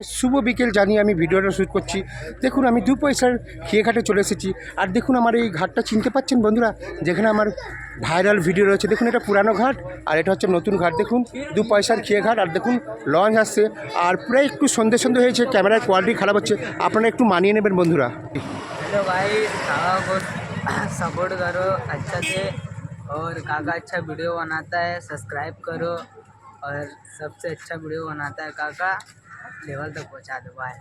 শুভ বিকেল জানিয়ে আমি ভিডিওটা শ্যুট করছি দেখুন আমি দু পয়সার খেয়ে ঘাটে চলে এসেছি আর দেখুন আমার এই ঘাটটা চিনতে পাচ্ছেন বন্ধুরা যেখানে আমার ভাইরাল ভিডিও রয়েছে দেখুন এটা পুরানো ঘাট আর এটা হচ্ছে নতুন ঘাট দেখুন দু পয়সার খেয়ে ঘাট আর দেখুন লঞ্চ আসছে আর প্রায় একটু সন্ধে সন্ধে হয়েছে ক্যামেরার কোয়ালিটি খারাপ হচ্ছে আপনারা একটু মানিয়ে নেবেন বন্ধুরা हेलो भाई काका को सपोर्ट करो अच्छा से और काका अच्छा वीडियो बनाता है सब्सक्राइब करो और सबसे अच्छा वीडियो बनाता है काका लेवल तक पहुंचा दो भाई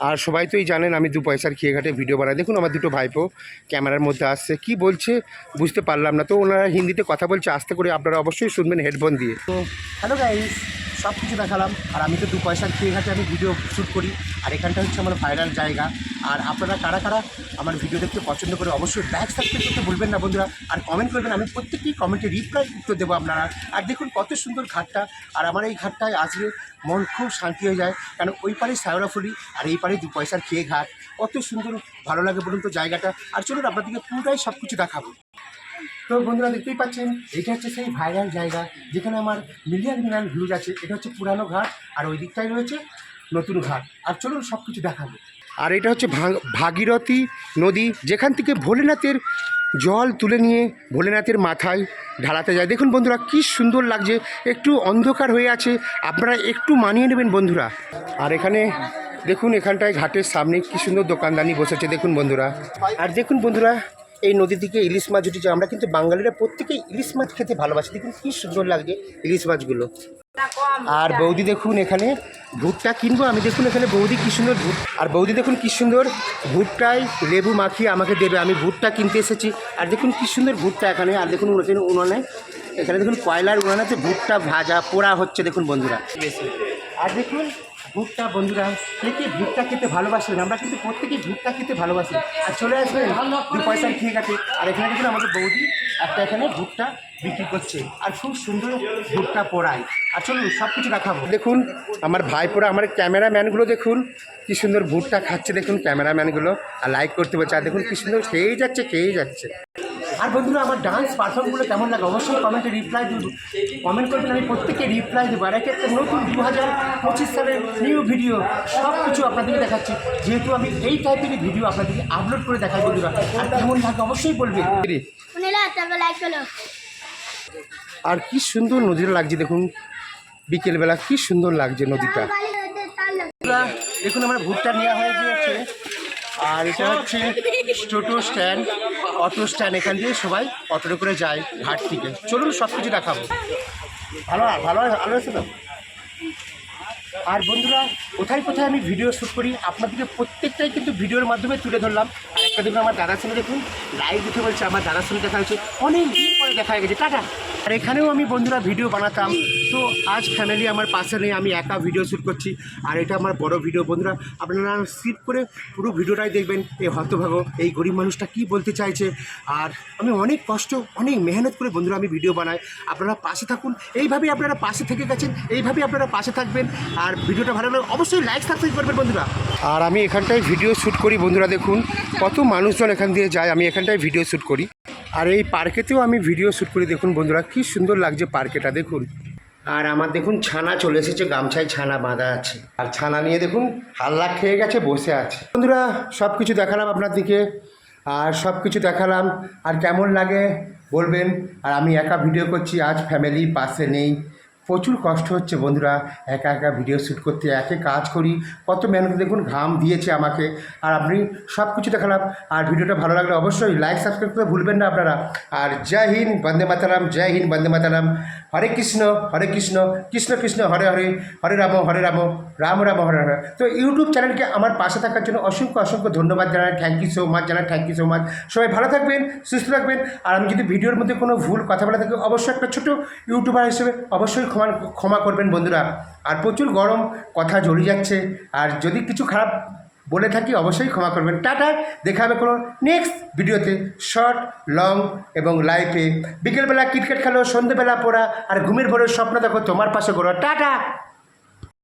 আর সবাই তোই জানেন আমি দু পয়সার খেয়ে ঘাটে ভিডিও বানাই দেখুন আমার দুটো ভাইপো ক্যামেরার মধ্যে আসছে কি বলছে বুঝতে পারলাম না তো ওনারা হিন্দিতে কথা বলছে আস্তে করে আপনারা অবশ্যই শুনবেন হেডফোন দিয়ে তো হ্যালো গাইস সব কিছু দেখালাম। আর আমি তো দু পয়সার খেয়ে ঘাটে আমি ভিডিও শ্যুট করি। আর এখানটা হচ্ছে আমার ভাইরাল জায়গা। আর আপনারা কারা কারা আমার ভিডিও দেখতে পছন্দ করে অবশ্যই লাইক সাবস্ক্রাইব করতে ভুলবেন না বন্ধুরা। আর কমেন্ট করবেন, আমি প্রত্যেকটি কমেন্টে রিপ্লাই উত্তর দেবো আপনারা। আর দেখুন কত সুন্দর ঘাটটা। আর আমার এই ঘাটটায় আসলে মন খুব শান্তি হয়ে যায়। কারণ ওই পারে সায়রাফুলি আর এই পারে দু পয়সার খেয়ে ঘাট। কত সুন্দর ভালো লাগে বলুন তো জায়গাটা। আর চলুন আপনাদেরকে পুরোটাই সব কিছু দেখাবো। তো বন্ধুরা দেখতেই পাচ্ছেন, এটা হচ্ছে সেই ভাইরাল জায়গা যেখানে আমার মিলিয়ন মিলিয়ন ভিউজ আছে। এটা হচ্ছে পুরানো ঘাট, আর ওই দিকটাই রয়েছে নতুন ঘাট। আর চলুন সব কিছু দেখাবো। আর এটা হচ্ছে ভাগ- ভাগীরথী নদী, যেখান থেকে ভোলেনাথের জল তুলে নিয়ে ভোলেনাথের মাথায় ঢালাতে যায়। দেখুন বন্ধুরা, কি সুন্দর লাগছে। একটু অন্ধকার হয়ে আছে। আপনারা একটু মানিয়ে নেবেন বন্ধুরা। আর এখানে দেখুন, এখানটায় ঘাটের সামনে কি সুন্দর দোকানদানি বসেছে। দেখুন বন্ধুরা। আর দেখুন বন্ধুরা এই নদী থেকে ইলিশ মাছ উঠেছে। আমরা কিন্তু বাঙালিরা প্রত্যেকেই ইলিশ মাছ খেতে ভালোবাসি। দেখুন কি সুন্দর লাগছে ইলিশ মাছগুলো। আর বৌদি দেখুন এখানে ভুট্টা কিনবো। আমি দেখুন এখানে বৌদি কি সুন্দর ভুট আর বৌদি দেখুন কি সুন্দর ভুট্টায় লেবু মাখিয়ে আমাকে দেবে। আমি ভুট্টা কিনতে এসেছি। আর দেখুন কি সুন্দর ভুট্টা এখানে। আর দেখুন এখানে উনানে এখানে দেখুন কয়লার উনানেতে ভুট্টা ভাজা পোড়া হচ্ছে। দেখুন বন্ধুরা। আর দেখুন ভুট্টা, বন্ধুরা কে কে ভুট্টা খেতে ভালোবাসেন। আমরা কিন্তু প্রত্যেকেই ভুট্টা খেতে ভালোবাসি। আর চলে আসবেন দু পয়সার খেয়ে গেছে আর এখানে দেখুন আমাদের বৌদি একটা এখানে ভুট্টা বিক্রি করছে। আর খুব সুন্দর ভুট্টা পোড়ায়। আর চলুন সব কিছু দেখাবো। দেখুন, আমার ভাই পোড়া আমার ক্যামেরাম্যানগুলো দেখুন, কি সুন্দর ভুট্টা খাচ্ছে দেখুন ক্যামেরাম্যানগুলো। আর লাইক করতে বলছে, আর দেখুন কি সুন্দর খেয়েই যাচ্ছে খেয়েই যাচ্ছে। আর বন্ধুরা আমার ডান্স পারফর্মগুলো কেমন লাগে? অবশ্যই কমেন্টে রিপ্লাই দেবো কমেন্ট করবেন আমি প্রত্যেকে রিপ্লাই দেবো। আর একটা একটা নতুন দু হাজার পঁচিশ সালের নিউ ভিডিও সব কিছু আপনাদেরকে দেখাচ্ছি। যেহেতু আমি এই টাইপেরই ভিডিও আপনাদেরকে আপলোড করে দেখাই বন্ধুরা। আর কেমন লাগে অবশ্যই বলবে। আর কি সুন্দর নদীটা লাগছে দেখুন। বিকেলবেলা কি সুন্দর লাগছে নদীটা। দেখুন আমার ভুট্টা নেওয়া হয়ে গিয়েছে। আর এটা হচ্ছে টোটো স্ট্যান্ড, অটো স্ট্যান্ড, এখান দিয়ে সবাই অটোতে করে যায় ঘাট থেকে। চলুন সব কিছু দেখাবো। ভালো ভালো ভালো আছে তো? আর বন্ধুরা, কোথায় কোথায় আমি ভিডিও শ্যুট করি, আপনাদেরকে প্রত্যেকটাই কিন্তু ভিডিওর মাধ্যমে তুলে ধরলাম। আর একটা দেখুন, আমার দাদার সঙ্গে দেখুন লাইভ উঠে বলছে, আমার দাদার সঙ্গে দেখা হয়েছে, অনেক দিন পরে দেখা হয়ে গেছে। টাটা! আর এখানেও আমি বন্ধুরা ভিডিও বানাতাম। তো আজ ফ্যামিলি আমার পাশে নেই, আমি একা ভিডিও শ্যুট করছি। আর এটা আমার বড় ভিডিও বন্ধুরা। আপনারা স্কিপ করে পুরো ভিডিওটাই দেখবেন। এই হতভাগ, এই গরিব মানুষটা কি বলতে চাইছে? আর আমি অনেক কষ্ট, অনেক মেহনত করে বন্ধুরা আমি ভিডিও বানাই। আপনারা পাশে থাকুন। এইভাবেই আপনারা পাশে থেকে গেছেন, এইভাবেই আপনারা পাশে থাকবেন। আর ভিডিওটা ভালো লাগলে অবশ্যই লাইক সাবস্ক্রাইব করবেন, বন্ধুরা। আর আমি এখানটায় ভিডিও শ্যুট করি, বন্ধুরা, দেখুন। কত মানুষজন এখান দিয়ে যায়, আমি এখানটায় ভিডিও শ্যুট করি। আর এই পার্কেতেও আমি ভিডিও শ্যুট করি। দেখুন বন্ধুরা, কি সুন্দর লাগছে পার্কেটা, দেখুন। আর আমার দেখুন ছানা চলে এসেছে, গামছায় ছানা বাঁধা আছে। আর ছানা নিয়ে দেখুন, হাল্লা খেয়ে গেছে, বসে আছে। বন্ধুরা সব কিছু দেখালাম আপনার দিকে, আর সব কিছু দেখালাম, আর কেমন লাগে বলবেন। আর আমি একা ভিডিও করছি, আজ ফ্যামিলি পাশে নেই। প্রচুর কষ্ট হচ্ছে বন্ধুরা, একা একা ভিডিও শ্যুট করতে, একে কাজ করি, কত মেহনত দেখুন, ঘাম দিয়েছে আমাকে। আর আপনি সব কিছু দেখালাম, আর ভিডিওটা ভালো লাগলে অবশ্যই লাইক সাবস্ক্রাইব করতে ভুলবেন না আপনারা। আর জয় হিন্দ, বন্দে মাতারাম, জয় হিন্দ, বন্দে মাতারাম। হরে কৃষ্ণ হরে কৃষ্ণ কৃষ্ণ কৃষ্ণ, হরে হরে হরে রাম হরে রাম রাম রাম, হরে হরে তো ইউটিউব চ্যানেলকে আমার পাশে থাকার জন্য অসংখ্য অসংখ্য ধন্যবাদ জানাই। থ্যাংক ইউ সো মাচ জানাই। থ্যাংক ইউ সো মাচ সবাই ভালো থাকবেন, সুস্থ থাকবেন। আর আমি যদি ভিডিওর মধ্যে কোনো ভুল, কথা বলে থাকি, অবশ্যই একটা ছোটো ইউটিউবার হিসেবে অবশ্যই ক্ষমা ক্ষমা করবেন বন্ধুরা। আর প্রচুর গরম, কথা জড়িয়ে যাচ্ছে। আর যদি কিছু খারাপ বলে থাকি, অবশ্যই ক্ষমা করবেন। টাটা, দেখা হবে কোনো নেক্সট ভিডিওতে। শর্ট লং এবং লাইফে বিকেলবেলা ক্রিকেট খেলো সন্ধ্যেবেলা পড়া, আর ঘুমের ভরে স্বপ্ন দেখো, তোমার পাশে ঘোরা। টাটা!